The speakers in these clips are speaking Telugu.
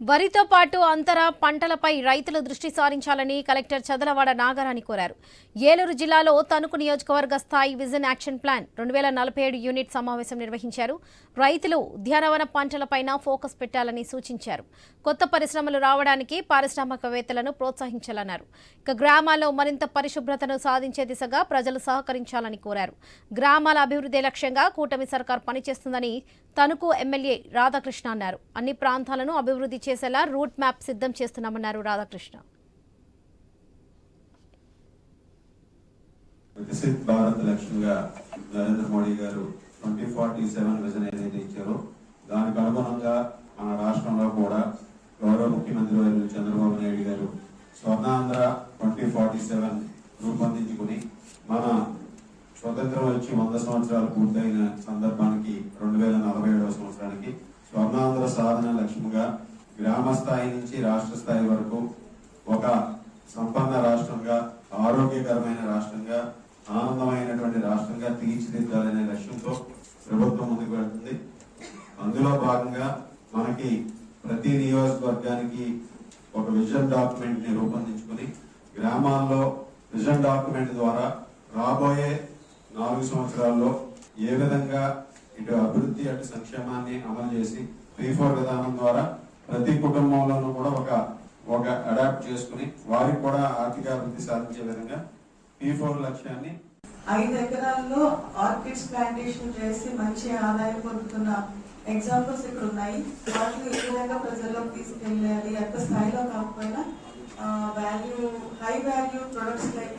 వరితో పాటు అంతర పంటలపై రైతులు దృష్టి సారించాలని కలెక్టర్ చదలవాడ నాగరాణి కోరారు. ఏలూరు జిల్లాలో తణుకు నియోజకవర్గ స్థాయి విజన్ యాక్షన్ ప్లాన్ రెండు వేల నలభై ఏడు యూనిట్ సమావేశం నిర్వహించారు. రైతులు ఉద్యానవన పంటలపైన ఫోకస్ పెట్టాలని సూచించారు. కొత్త పరిశ్రమలు రావడానికి పారిశ్రామికవేత్తలను ప్రోత్సహించాలన్నారు. ఇక గ్రామాల్లో మరింత పరిశుభ్రతను సాధించే దిశగా ప్రజలు సహకరించాలని కోరారు. గ్రామాల అభివృద్ధి లక్ష్యంగా కూటమి సర్కార్ పనిచేస్తుందని తణుకు ఎమ్మెల్యే రాధాకృష్ణ అన్నారు. అన్ని ప్రాంతాలను అభివృద్ధి చేసేలా రూట్ మ్యాప్ సిద్ధం చేస్తున్నామన్నారు రాధాకృష్ణ. వికసిత్ భారత్ లక్ష్యంగా నరేంద్ర మోడీ గారు ట్వంటీ ఫార్టీ సెవెన్ విజన్ ఏదైతే ఇచ్చారో దానికి అనుగుణంగా మన రాష్ట్రంలో కూడా గౌరవ ముఖ్యమంత్రి వారు Chandrababu Naidu garu Swarnandhra twenty forty seven రూపొందించుకుని మన స్వతంత్రం వచ్చి వంద సంవత్సరాలు పూర్తయిన సందర్భానికి రెండు వేల నలభై ఏడవ సంవత్సరానికి స్వర్ణాంధ్ర సాధన లక్ష్యంగా గ్రామ స్థాయి నుంచి రాష్ట్ర స్థాయి వరకు ఒక సంపన్న రాష్ట్రంగా ఆరోగ్యకరమైన రాష్ట్రంగా ఆనందమైనటువంటి రాష్ట్రంగా తీర్చిదిద్దాలనే లక్ష్యంతో ప్రభుత్వం ముందుకు వెళ్తుంది. అందులో భాగంగా మనకి ప్రతి నియోజకవర్గానికి ఒక విజన్ డాక్యుమెంట్ని రూపొందించుకుని గ్రామాల్లో విజన్ డాక్యుమెంట్ ద్వారా రాబోయే నాలుగు సంవత్సరాల్లో ఏ విధంగా ఇటు అభివృద్ధి అటు సంక్షేమాన్ని అమలు చేసి త్రీ ఫోర్ విధానం ద్వారా ప్రతి కుటుంబంలోనూ కూడా ఒక ఒక అడాప్ట్ చేసుకుని వారికి కూడా ఆర్థిక అభివృద్ధి సాధించే విధంగా పీ ఫోర్ లక్ష్యాన్ని ఐదు ఎకరాల్లో ఆర్కిడ్స్ ప్లాంటేషన్ చేసి మంచి ఆదాయం పొందుతున్న ఎగ్జాంపుల్స్ ఇక్కడ ఉన్నాయి. వాటిని ఏ విధంగా ప్రజల్లోకి తీసుకెళ్ళాలి ఎంత స్థాయిలో కాకపోయినా value high value products like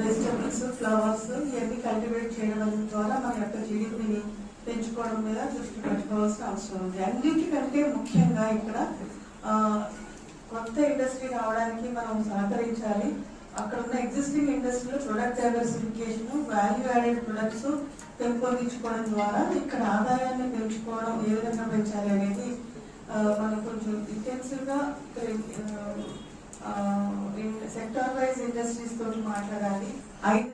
vegetables flowers ఇవన్నీ కల్టివేట్ చేయడం ద్వారా మన యొక్క జీడిపిని పెంచుకోవడం మీద దృష్టి పెట్టుకోవాల్సిన అవసరం ఉంది. అన్నిటికంటే ముఖ్యంగా ఇక్కడ కొత్త ఇండస్ట్రీ రావడానికి మనం సహకరించాలి. అక్కడ ఉన్న ఎగ్జిస్టింగ్ ఇండస్ట్రీలో product diversification value added products పెంపొందించుకోవడం ద్వారా ఇక్కడ ఆదాయాన్ని పెంచుకోవడం ఏ విధంగా పెంచాలి అనేది మనం కొంచెం ఇంటెన్సివ్గా సెక్టార్ వైజ్ ఇండస్ట్రీస్ తోటి మాట్లాడాలి. ఐదు